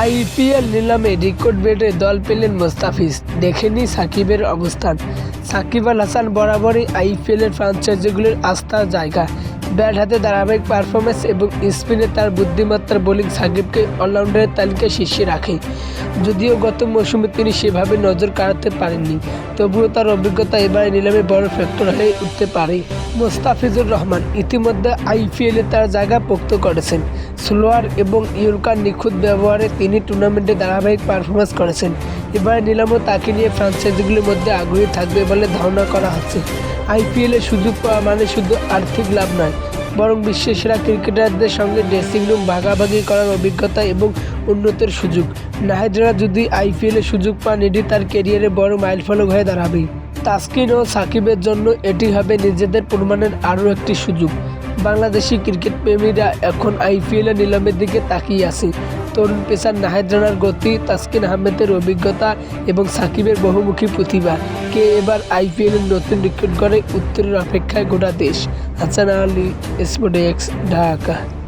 IPL নিলামে record বেডে দল পেলেন মোস্তাফিজ। দেখেনি সাকিবের অবস্থান। সাকিব আল হাসান বরাবরই আইপিএলের ফ্রাঞ্চাইজিগুলির আস্থার জায়গা। ব্যাট হাতে ধারাবাহিক পারফরমেন্স এবং স্পিনে তার বুদ্ধিমত্তার বোলিং সাকিবকে অলরাউন্ডারের তালিকায় শীর্ষে রাখে। যদিও গত মৌসুমে তিনি সেভাবে নজর কাড়াতে পারেননি, তবুও তার অভিজ্ঞতা এবারে নিলামে বড় ফ্যাক্টর হয়ে উঠতে পারে। মোস্তাফিজুর রহমান ইতিমধ্যে আইপিএলে তার জায়গা পোক্ত করেছেন। স্লোয়ার এবং ইয়র্কার নিখুঁত ব্যবহারে তিনি টুর্নামেন্টে ধারাবাহিক পারফরমেন্স করেছেন। এবারে নিলামও তাকে নিয়ে ফ্রাঞ্চাইজিগুলির মধ্যে আগ্রহী থাকবে বলে ধারণা করা হচ্ছে। আইপিএলে সুযোগ পাওয়া মানে শুধু আর্থিক লাভ নয়, বরং বিশ্বের সেরা ক্রিকেটারদের সঙ্গে ড্রেসিং রুম ভাগাভাগি করার অভিজ্ঞতা এবং উন্নতির সুযোগ। নাহিদরা যদি আইপিএলে সুযোগ পান, এটি তার ক্যারিয়ারে বড় মাইলফলক হয়ে দাঁড়াবে। তাসকিন ও সাকিবের জন্য এটি হবে নিজেদের প্রমাণের আরও একটি সুযোগ। বাংলাদেশি ক্রিকেট প্রেমীরা এখন আইপিএলের নিলামের দিকে তাকিয়ে আছে। তরুণ পেসার নাহেদ রানার গতি, তাসকিন আহমেদের অভিজ্ঞতা এবং সাকিবের বহুমুখী প্রতিভা। কে এবার আইপিএলের নতুন রেকর্ড করে উত্তরের অপেক্ষায় গোটা দেশ? হাসান আলী স্পোর্টেক্স ঢাকা।